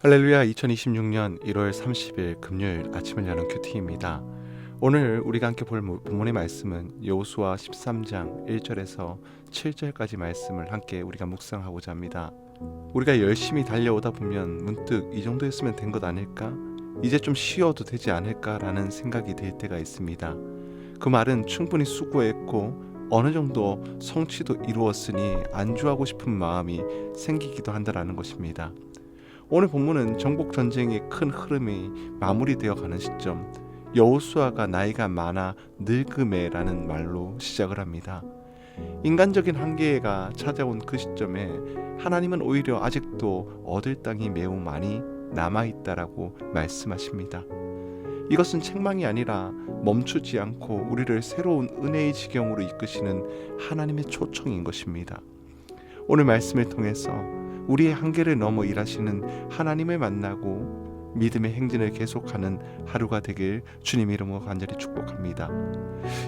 할렐루야 2026년 1월 30일 금요일 아침을 여는 큐티입니다. 오늘 우리가 함께 볼 본문의 말씀은 여호수아 13장 1절에서 7절까지 말씀을 함께 우리가 묵상하고자 합니다. 우리가 열심히 달려오다 보면 문득 이 정도 했으면 된 것 아닐까? 이제 좀 쉬어도 되지 않을까라는 생각이 들 때가 있습니다. 그 말은 충분히 수고했고 어느 정도 성취도 이루었으니 안주하고 싶은 마음이 생기기도 한다라는 것입니다. 오늘 본문은 정복 전쟁의 큰 흐름이 마무리되어 가는 시점 여호수아가 나이가 많아 늙음에라는 말로 시작을 합니다. 인간적인 한계가 찾아온 그 시점에 하나님은 오히려 아직도 얻을 땅이 매우 많이 남아 있다라고 말씀하십니다. 이것은 책망이 아니라 멈추지 않고 우리를 새로운 은혜의 지경으로 이끄시는 하나님의 초청인 것입니다. 오늘 말씀을 통해서 우리의 한계를 넘어 일하시는 하나님을 만나고 믿음의 행진을 계속하는 하루가 되길 주님 이름으로 간절히 축복합니다.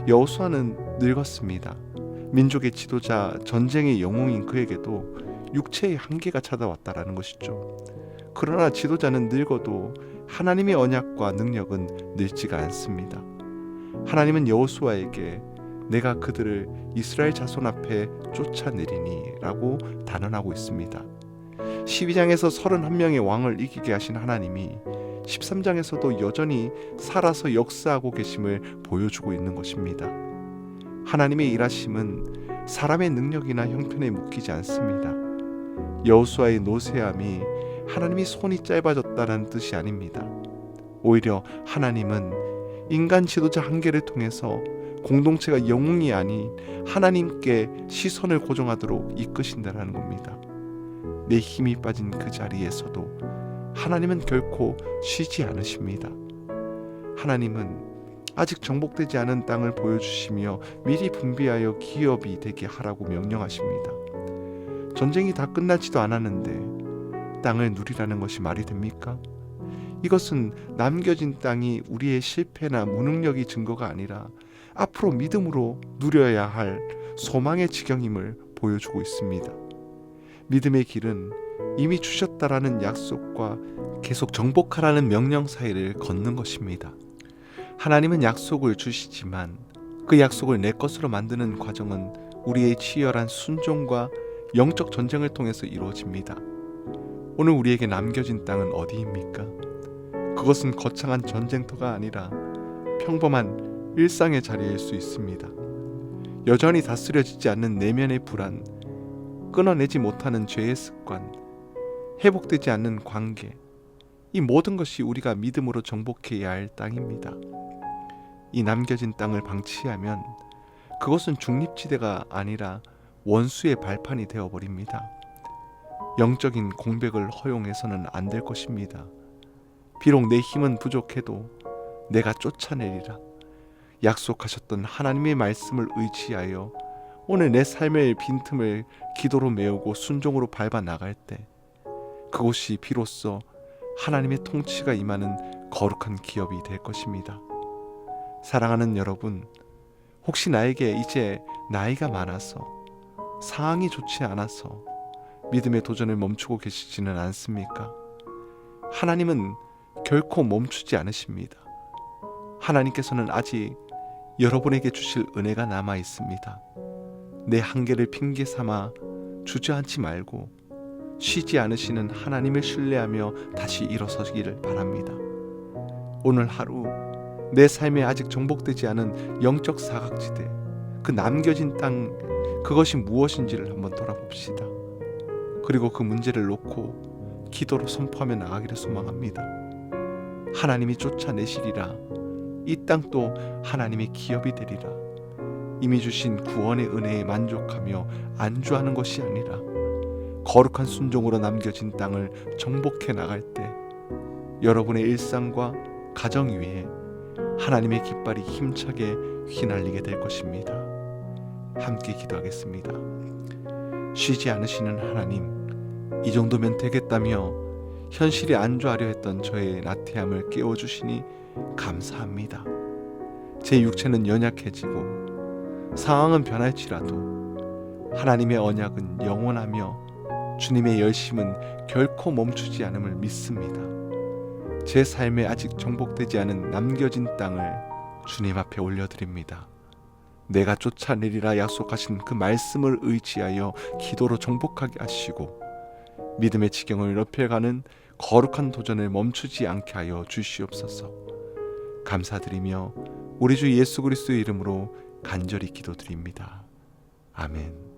여호수아는 늙었습니다. 민족의 지도자, 전쟁의 영웅인 그에게도 육체의 한계가 찾아왔다라는 것이죠. 그러나 지도자는 늙어도 하나님의 언약과 능력은 늙지가 않습니다. 하나님은 여호수아에게 내가 그들을 이스라엘 자손 앞에 쫓아내리니라고 단언하고 있습니다. 12장에서 31명의 왕을 이기게 하신 하나님이 13장에서도 여전히 살아서 역사하고 계심을 보여주고 있는 것입니다. 하나님의 일하심은 사람의 능력이나 형편에 묶이지 않습니다. 여호수아의 노쇠함이 하나님이 손이 짧아졌다는 뜻이 아닙니다. 오히려 하나님은 인간 지도자 한계를 통해서 공동체가 영웅이 아닌 하나님께 시선을 고정하도록 이끄신다라는 겁니다. 내 힘이 빠진 그 자리에서도 하나님은 결코 쉬지 않으십니다. 하나님은 아직 정복되지 않은 땅을 보여주시며 미리 분비하여 기업이 되게 하라고 명령하십니다. 전쟁이 다 끝나지도 않았는데 땅을 누리라는 것이 말이 됩니까? 이것은 남겨진 땅이 우리의 실패나 무능력이 증거가 아니라 앞으로 믿음으로 누려야 할 소망의 지경임을 보여주고 있습니다. 믿음의 길은 이미 주셨다라는 약속과 계속 정복하라는 명령 사이를 걷는 것입니다. 하나님은 약속을 주시지만 그 약속을 내 것으로 만드는 과정은 우리의 치열한 순종과 영적 전쟁을 통해서 이루어집니다. 오늘 우리에게 남겨진 땅은 어디입니까? 그것은 거창한 전쟁터가 아니라 평범한 일상의 자리일 수 있습니다. 여전히 다스려지지 않는 내면의 불안, 끊어내지 못하는 죄의 습관, 회복되지 않는 관계, 이 모든 것이 우리가 믿음으로 정복해야 할 땅입니다. 이 남겨진 땅을 방치하면 그것은 중립지대가 아니라 원수의 발판이 되어버립니다. 영적인 공백을 허용해서는 안 될 것입니다. 비록 내 힘은 부족해도 내가 쫓아내리라. 약속하셨던 하나님의 말씀을 의지하여 오늘 내 삶의 빈틈을 기도로 메우고 순종으로 밟아 나갈 때 그곳이 비로소 하나님의 통치가 임하는 거룩한 기업이 될 것입니다. 사랑하는 여러분, 혹시 나에게 이제 나이가 많아서 상황이 좋지 않아서 믿음의 도전을 멈추고 계시지는 않습니까? 하나님은 결코 멈추지 않으십니다. 하나님께서는 아직 여러분에게 주실 은혜가 남아 있습니다. 내 한계를 핑계 삼아 주저앉지 말고 쉬지 않으시는 하나님을 신뢰하며 다시 일어서기를 바랍니다. 오늘 하루 내 삶에 아직 정복되지 않은 영적 사각지대, 그 남겨진 땅, 그것이 무엇인지를 한번 돌아봅시다. 그리고 그 문제를 놓고 기도로 선포하며 나가기를 소망합니다. 하나님이 쫓아내시리라. 이 땅도 하나님의 기업이 되리라. 이미 주신 구원의 은혜에 만족하며 안주하는 것이 아니라 거룩한 순종으로 남겨진 땅을 정복해 나갈 때 여러분의 일상과 가정 위에 하나님의 깃발이 힘차게 휘날리게 될 것입니다. 함께 기도하겠습니다. 쉬지 않으시는 하나님, 이 정도면 되겠다며 현실에 안주하려 했던 저의 나태함을 깨워주시니 감사합니다. 제 육체는 연약해지고 상황은 변할지라도 하나님의 언약은 영원하며 주님의 열심은 결코 멈추지 않음을 믿습니다. 제 삶에 아직 정복되지 않은 남겨진 땅을 주님 앞에 올려드립니다. 내가 쫓아내리라 약속하신 그 말씀을 의지하여 기도로 정복하게 하시고 믿음의 지경을 넓혀가는 거룩한 도전을 멈추지 않게 하여 주시옵소서. 감사드리며 우리 주 예수 그리스도의 이름으로 간절히 기도드립니다. 아멘.